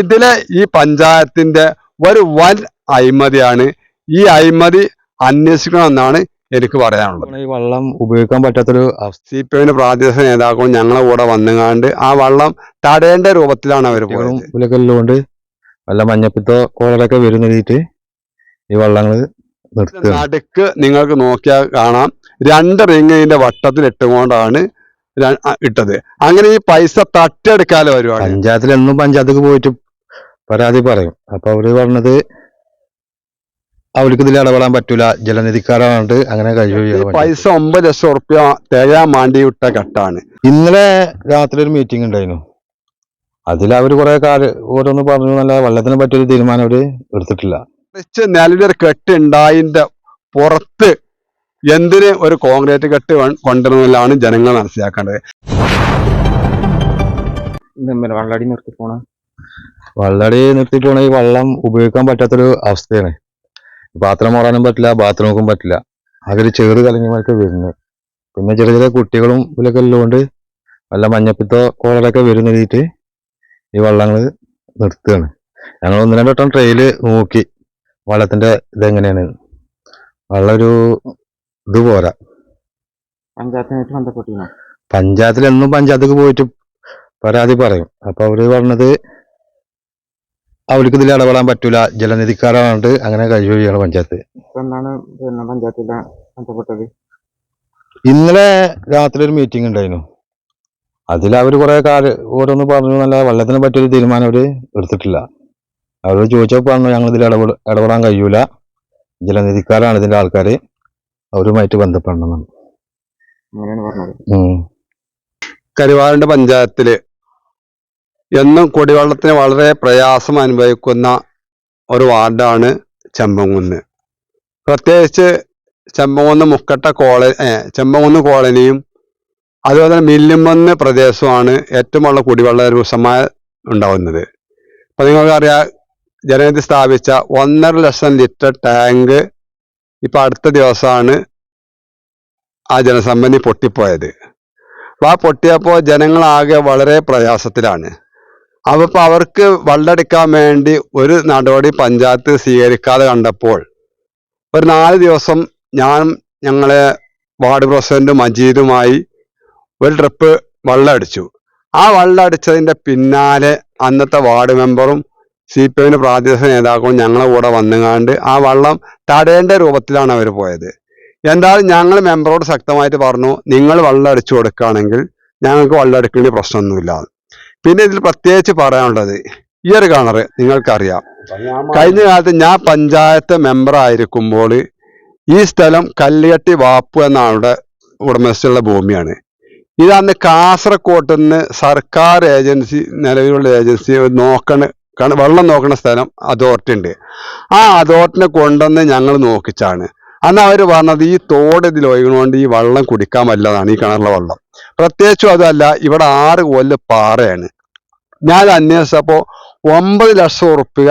ഇതിലെ ഈ പഞ്ചായത്തിന്റെ ഒരു വൻ അഴിമതിയാണ്. ഈ അഴിമതി അന്വേഷിക്കണമെന്നാണ് എനിക്ക് പറയാനുള്ളത്. ഈ വള്ളം ഉപയോഗിക്കാൻ പറ്റാത്തൊരു സി പി എമ്മിന്റെ പ്രാദേശിക നേതാക്കളും ഞങ്ങളെ കൂടെ വന്നുകാണ്ട് ആ വള്ളം തടയേണ്ട രൂപത്തിലാണ് അവർ പോയത്. വല്ല മഞ്ഞപ്പിത്തോ കോളൊക്കെ വരുന്നിട്ട് ഈ വള്ളങ്ങൾ നടുക്ക് നിങ്ങൾക്ക് നോക്കിയാൽ കാണാം. രണ്ട് റിങ് ഇതിന്റെ വട്ടത്തിൽ ഇട്ടുകൊണ്ടാണ് ഇട്ടത്. അങ്ങനെ ഈ പൈസ തട്ടിയെടുക്കാതെ വരുവാണ്. പഞ്ചായത്തിൽ എന്നും പഞ്ചായത്തേക്ക് പോയിട്ട് പരാതി പറയും. അപ്പൊ അവർ പറഞ്ഞത് അവർക്ക് ഇതിൽ ഇടപെടാൻ പറ്റൂല. ജലനിധിക്കാരാണ് അങ്ങനെ കഴിവ് പൈസ ഒമ്പത് ലക്ഷം ഉറുപ്യ തികയാൻ മാണ്ടി വിട്ട ഘട്ടാണ് ഇന്നലെ രാത്രി ഒരു മീറ്റിംഗ് ഉണ്ടായിരുന്നു. അതിൽ അവർ കുറെ കാര്യം ഓരോന്ന് പറഞ്ഞു. നല്ല വെള്ളത്തിനെ പറ്റിയൊരു തീരുമാനം അവർ എടുത്തിട്ടില്ല. നിലവിലൊരു കെട്ട് ഉണ്ടായിന്റെ പുറത്ത് എന്തിന് ഒരു കോൺക്രീറ്റ് കെട്ട് കൊണ്ടുവരുന്നതിലാണ് ജനങ്ങൾ മനസ്സിലാക്കേണ്ടത്. വെള്ളടി നിർത്തി പോണ? വള്ളടി നിർത്തി പോണ ഈ വെള്ളം ഉപയോഗിക്കാൻ പറ്റാത്തൊരു അവസ്ഥയാണ്. പാത്രം മാറാനും പറ്റില്ല ബാത്റൂമും പറ്റില്ല. അതൊരു ചെറു കലങ്ങിയൊക്കെ വരുന്നത് പിന്നെ ചെറിയ ചെറിയ കുട്ടികളും ഇതിലൊക്കെ ഉള്ളതുകൊണ്ട് വല്ല മഞ്ഞപ്പിത്തോ കോളറൊക്കെ രീതിയിട്ട് ഈ വള്ളങ്ങൾ നിർത്തുകയാണ്. ഞങ്ങൾ ഒന്ന് രണ്ട് വട്ടം ട്രെയിൽ നോക്കി. വള്ളത്തിന്റെ ഇതെങ്ങനെയാണ്? വള്ളൊരു ഒരു ഇത് പോരാ. പഞ്ചായത്തിനായിട്ട് ബന്ധപ്പെട്ടിരുന്നു? പഞ്ചായത്തിൽ എന്നും പഞ്ചായത്തേക്ക് പോയിട്ട് പരാതി പറയും. അപ്പൊ അവർ പറഞ്ഞത് അവർക്ക് ഇതിൽ ഇടപെടാൻ പറ്റൂല. ജലനിധിക്കാരാണ് അങ്ങനെ കഴിയുകയാണ് പഞ്ചായത്ത്. എന്താണ് പിന്നെ പഞ്ചായത്തിലെ ബന്ധപ്പെട്ടത്? ഇന്നലെ രാത്രി ഒരു മീറ്റിംഗ് ഉണ്ടായിരുന്നു. അതിൽ അവർ കുറെ കാര്യം ഓരോന്ന് പറഞ്ഞു. നല്ല വെള്ളത്തിനെ പറ്റിയൊരു തീരുമാനം അവർ എടുത്തിട്ടില്ല. അവരോട് ചോദിച്ചപ്പോൾ പറഞ്ഞു ഞങ്ങൾ ഇതിൽ ഇടപെട ഇടപെടാൻ കഴിയൂല. ജലനിധിക്കാരാണ് ഇതിന്റെ ആൾക്കാർ അവരുമായിട്ട് ബന്ധപ്പെടണം അങ്ങനെയാണ് പറഞ്ഞത്. കരുവാരണ്ട് പഞ്ചായത്തിൽ എന്നും കുടിവെള്ളത്തിന് വളരെ പ്രയാസം അനുഭവിക്കുന്ന ഒരു വാർഡാണ് ചെമ്പങ്കുന്ന് പ്രത്യേകിച്ച് ചെമ്പങ്കുന്ന് മുക്കട്ട കോള ചെമ്പങ്കുന്ന് കോളനിയും അതുപോലെ തന്നെ മില്ലുമന്ന് പ്രദേശമാണ് ഏറ്റവും ഉള്ള കുടിവെള്ള രൂക്ഷമായ ഉണ്ടാവുന്നത്. അപ്പൊ നിങ്ങൾക്കറിയാം ജനവിധി സ്ഥാപിച്ച ഒന്നര ലക്ഷം ലിറ്റർ ടാങ്ക് ഇപ്പൊ അടുത്ത ദിവസമാണ് ആ ജനസംഭരണി പൊട്ടിപ്പോയത്. അപ്പൊ ആ പൊട്ടിയപ്പോൾ ജനങ്ങളാകെ വളരെ പ്രയാസത്തിലാണ്. അപ്പൊ അവർക്ക് വെള്ളമെടുക്കാൻ വേണ്ടി ഒരു നടപടി പഞ്ചായത്ത് സ്വീകരിക്കാതെ കണ്ടപ്പോൾ ഒരു നാല് ദിവസം ഞാൻ ഞങ്ങളെ വാർഡ് പ്രസിഡന്റ് മജീദുമായി ഒരു ട്രിപ്പ് വെള്ളം അടിച്ചു ആ വെള്ളം പിന്നാലെ അന്നത്തെ വാർഡ് മെമ്പറും സി പി എമ്മിന്റെ പ്രാദേശിക നേതാക്കളും ഞങ്ങളെ കൂടെ വന്നുകാണ്ട് ആ വെള്ളം തടയേണ്ട രൂപത്തിലാണ് അവർ പോയത്. എന്തായാലും ഞങ്ങൾ മെമ്പറോട് ശക്തമായിട്ട് പറഞ്ഞു നിങ്ങൾ വെള്ളം അടിച്ചു കൊടുക്കുകയാണെങ്കിൽ ഞങ്ങൾക്ക് വെള്ളം അടിക്കേണ്ട പ്രശ്നമൊന്നുമില്ല. പിന്നെ ഇതിൽ പ്രത്യേകിച്ച് പറയാനുള്ളത് ഈ ഒരു കിണറ് നിങ്ങൾക്കറിയാം. കഴിഞ്ഞ കാലത്ത് ഞാൻ പഞ്ചായത്ത് മെമ്പർ ആയിരിക്കുമ്പോൾ ഈ സ്ഥലം കല്ലുകെട്ടി വാപ്പ് എന്നാണ് ആളുടെ ഉടമസ്ഥയുള്ള ഭൂമിയാണ്. ഇത് അന്ന് കാസർകോട്ട് നിന്ന് സർക്കാർ ഏജൻസി നിലവിലുള്ള ഏജൻസി നോക്കണ കണ- വെള്ളം നോക്കണ സ്ഥലം അതോറിറ്റി ഉണ്ട്. ആ അതോറിറ്റിനെ കൊണ്ടുവന്ന് ഞങ്ങൾ നോക്കിച്ചാണ്. അന്ന് അവർ പറഞ്ഞത് ഈ തോട് ഇതിൽ ഒഴുകണോണ്ട് ഈ വെള്ളം കുടിക്കാൻ വല്ലതാണ് ഈ കിണറിലെ വെള്ളം. പ്രത്യേകിച്ചും അതല്ല ഇവിടെ ആറ് കൊല്ല് പാറയാണ്. ഞാൻ അന്വേഷിച്ചപ്പോൾ അന്വേഷിച്ചപ്പോ ഒമ്പത് ലക്ഷം ഉറുപ്പിക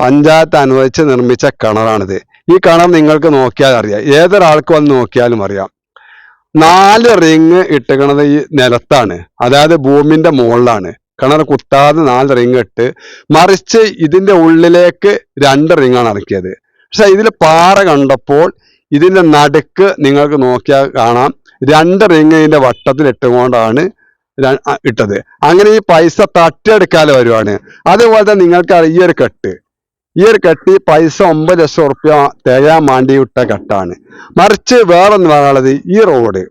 പഞ്ചായത്ത് അനുവദിച്ച് നിർമ്മിച്ച കിണറാണിത്. ഈ കിണർ നിങ്ങൾക്ക് നോക്കിയാൽ അറിയാം. ഏതൊരാൾക്ക് വന്ന് നോക്കിയാലും അറിയാം. നാല് റിങ് ഇട്ടുകണത് ഈ നിലത്താണ്. അതായത് ഭൂമിന്റെ മുകളിലാണ്. കിണർ കുത്താതെ നാല് റിങ് ഇട്ട് മറിച്ച് ഇതിന്റെ ഉള്ളിലേക്ക് രണ്ട് റിങ്ങാണ് ഇറക്കിയത്. പക്ഷെ ഇതിൽ പാറ കണ്ടപ്പോൾ ഇതിന്റെ നടുക്ക് നിങ്ങൾക്ക് നോക്കിയാൽ കാണാം. രണ്ട് റിങ് ര- ആ, ഇട്ടത്. അങ്ങനെ ഈ പൈസ തട്ടിയെടുക്കാതെ വരുവാണ്. അതുപോലെ തന്നെ നിങ്ങൾക്ക് ഈ ഒരു കെട്ട്. ഈ ഒരു കെട്ടി പൈസ ഒമ്പത് ലക്ഷം ഉറുപ്യ തികയാൻ വേണ്ടി വിട്ട കെട്ടാണ്. മറിച്ച് വേറൊന്ന് പറയാനുള്ളത് ഈ റോഡ്.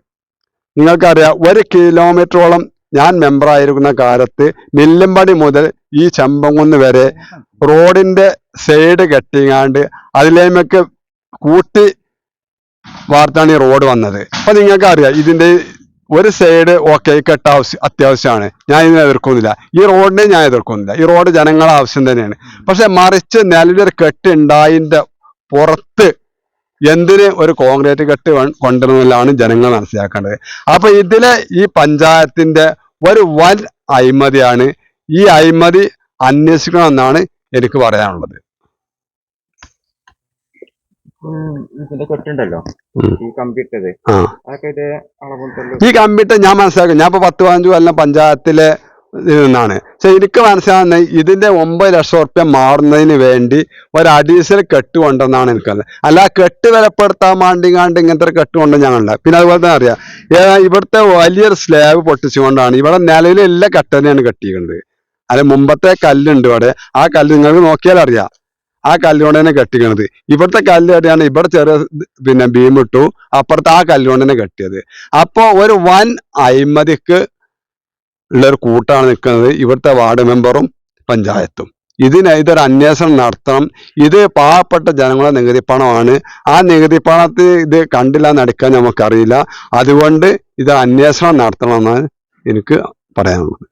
നിങ്ങൾക്കറിയാം ഒരു കിലോമീറ്ററോളം ഞാൻ മെമ്പറായിരിക്കുന്ന കാലത്ത് മില്ലമ്പടി മുതൽ ഈ ചെമ്പങ്കുന്ന് വരെ റോഡിന്റെ സൈഡ് കെട്ടിങ്ങാണ്ട് അതിലേക്ക് കൂട്ടി വാർത്താണ് ഈ റോഡ് വന്നത്. അപ്പൊ നിങ്ങൾക്ക് അറിയാം ഇതിന്റെ ഒരു സൈഡ് ഓക്കെ കെട്ട ആവശ്യം അത്യാവശ്യമാണ്. ഞാൻ ഇതിനെ എതിർക്കുന്നില്ല. ഈ റോഡിനെ ഞാൻ എതിർക്കുന്നില്ല. ഈ റോഡ് ജനങ്ങളെ ആവശ്യം തന്നെയാണ്. പക്ഷെ മറിച്ച് നിലവിലൊരു കെട്ട് ഉണ്ടായിന്റെ പുറത്ത് എന്തിന് ഒരു കോൺക്രീറ്റ് കെട്ട് കൊണ്ടുവരുന്നതിലാണ് ജനങ്ങൾ മനസ്സിലാക്കേണ്ടത്. അപ്പൊ ഇതിലെ ഈ പഞ്ചായത്തിന്റെ ഒരു വൻ അഴിമതിയാണ് ഈ അഴിമതി അന്വേഷിക്കണമെന്നാണ് എനിക്ക് പറയാനുള്ളത്. ഇതിന്റെ കെട്ടുണ്ടല്ലോ ഉം. ഈ കമ്പി ഇട്ടത് ആ. അതൊക്കെ അളവുണ്ടല്ലോ ഈ കമ്പ്യൂട്ടർ ഞാൻ മനസ്സിലാക്കും. ഞാൻ ഇപ്പൊ പത്ത് പതിനഞ്ച് കൊല്ലം പഞ്ചായത്തിലെ നിന്നാണ്. പക്ഷെ എനിക്ക് മനസ്സിലാകുന്നത് ഇതിന്റെ ഒമ്പത് ലക്ഷം ഉറുപ്പ്യ മാറുന്നതിന് വേണ്ടി ഒരു അഡീഷണൽ കെട്ട് കൊണ്ടെന്നാണ് എനിക്കത് അല്ല കെട്ട് വിലപ്പെടുത്താൻ വേണ്ടിങ്ങാണ്ട് ഇങ്ങനത്തെ ഒരു കെട്ട് കൊണ്ട് ഞങ്ങളുണ്ട് പിന്നെ അതുപോലെ തന്നെ അറിയാം. ഇവിടുത്തെ വലിയൊരു സ്ലാബ് പൊട്ടിച്ചുകൊണ്ടാണ് ഇവിടെ നിലവിലെ എല്ലാ കെട്ടനെയാണ് കെട്ടിയിരിക്കുന്നത്. അല്ല മുമ്പത്തെ കല്ലുണ്ട് ഇവിടെ. ആ കല്ല് നിങ്ങൾക്ക് നോക്കിയാൽ അറിയാം ആ കല്ലുകൊണ്ട് കെട്ടിക്കണത്. ഇവിടുത്തെ കല്ല് ഇവിടെ ചെറിയ പിന്നെ ബീമിട്ടു അപ്പുറത്ത് ആ കല്ലുകൊണ്ട് തന്നെ കെട്ടിയത്. അപ്പോ ഒരു വൻ അഴിമതിക്ക് ഉള്ളൊരു കൂട്ടാണ് നിൽക്കുന്നത് ഇവിടുത്തെ വാർഡ് മെമ്പറും പഞ്ചായത്തും. ഇതിന് ഇതൊരു അന്വേഷണം നടത്തണം. ഇത് പാവപ്പെട്ട ജനങ്ങളുടെ നികുതി പണമാണ്. ആ നികുതി പണത്തിൽ ഇത് കണ്ടില്ല നടക്കാൻ നമുക്കറിയില്ല. അതുകൊണ്ട് ഇത് അന്വേഷണം നടത്തണമെന്നാണ് എനിക്ക് പറയാനുള്ളത്.